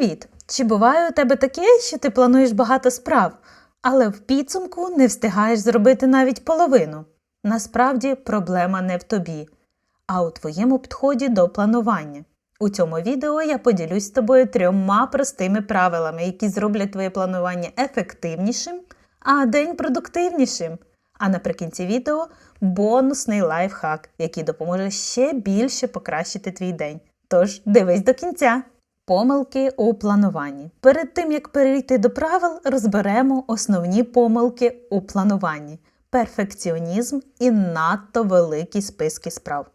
Привіт! Чи буває у тебе таке, що ти плануєш багато справ, але в підсумку не встигаєш зробити навіть половину? Насправді проблема не в тобі, а у твоєму підході до планування. У цьому відео я поділюсь з тобою трьома простими правилами, які зроблять твоє планування ефективнішим, а день продуктивнішим. А наприкінці відео бонусний лайфхак, який допоможе ще більше покращити твій день. Тож дивись до кінця. Помилки у плануванні. Перед тим як перейти до правил, розберемо основні помилки у плануванні: перфекціонізм і надто великі списки справ.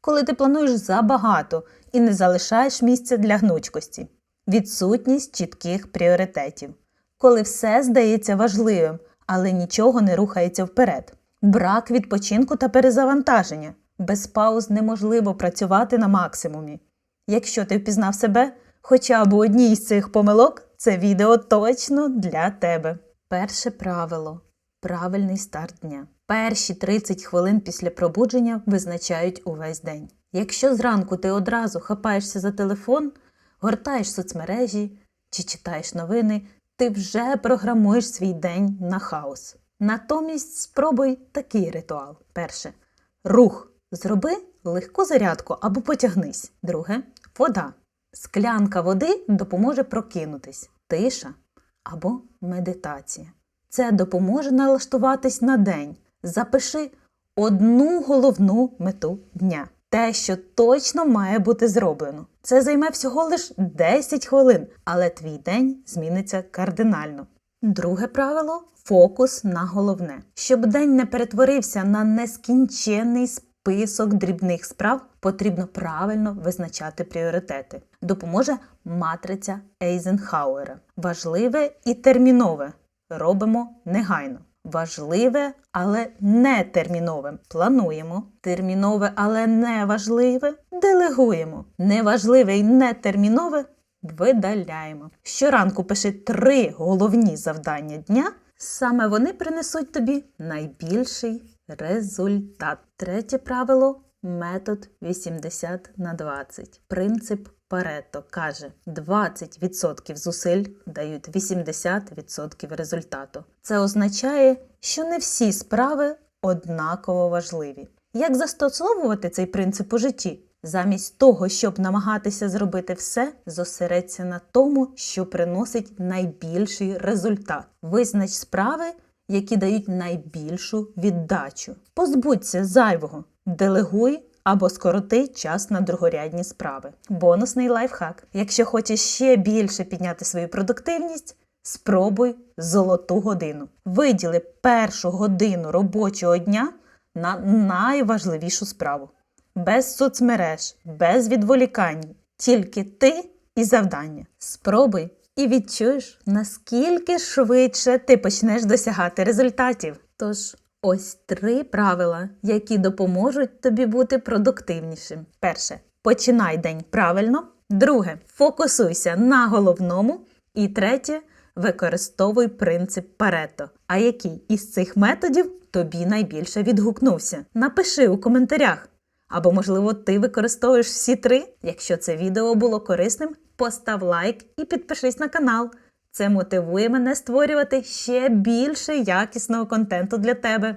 Коли ти плануєш забагато і не залишаєш місця для гнучкості, відсутність чітких пріоритетів, коли все здається важливим, але нічого не рухається вперед, брак відпочинку та перезавантаження. Без пауз неможливо працювати на максимумі. Якщо ти впізнав себе, хоча б одній із цих помилок, це відео точно для тебе. Перше правило правильний старт дня. Перші 30 хвилин після пробудження визначають увесь день. Якщо зранку ти одразу хапаєшся за телефон, гортаєш соцмережі чи читаєш новини, ти вже програмуєш свій день на хаос. Натомість спробуй такий ритуал. Перше рух. Зроби легку зарядку або потягнись. Друге вода. Склянка води допоможе прокинутись, тиша або медитація. Це допоможе налаштуватись на день. Запиши одну головну мету дня. Те, що точно має бути зроблено. Це займе всього лише 10 хвилин, але твій день зміниться кардинально. Друге правило фокус на головне. Щоб день не перетворився на нескінченний список дрібних справ, потрібно правильно визначати пріоритети. Допоможе матриця Ейзенхауера. Важливе і термінове робимо негайно. Важливе, але не термінове. Плануємо. Термінове, але не важливе. Делегуємо. Неважливе і нетермінове видаляємо. Щоранку пиши три головні завдання дня. Саме вони принесуть тобі найбільший результат. Третє правило метод 80 на 20. Принцип Парето каже: 20% зусиль дають 80% результату. Це означає, що не всі справи однаково важливі. Як застосовувати цей принцип у житті? Замість того, щоб намагатися зробити все, зосередься на тому, що приносить найбільший результат. Визнач справи, які дають найбільшу віддачу. Позбудься зайвого, делегуй або скороти час на другорядні справи. Бонусний лайфхак. Якщо хочеш ще більше підняти свою продуктивність, спробуй золоту годину. Виділи першу годину робочого дня на найважливішу справу. Без соцмереж, без відволікань, тільки ти і завдання. Спробуй і відчуєш, наскільки швидше ти почнеш досягати результатів. Тож, ось три правила, які допоможуть тобі бути продуктивнішим. Перше. Починай день правильно. Друге. Фокусуйся на головному. І третє. Використовуй принцип Парето. А який із цих методів тобі найбільше відгукнувся? Напиши у коментарях. Або, можливо, ти використовуєш всі три. Якщо це відео було корисним, постав лайк і підпишись на канал. Це мотивує мене створювати ще більше якісного контенту для тебе.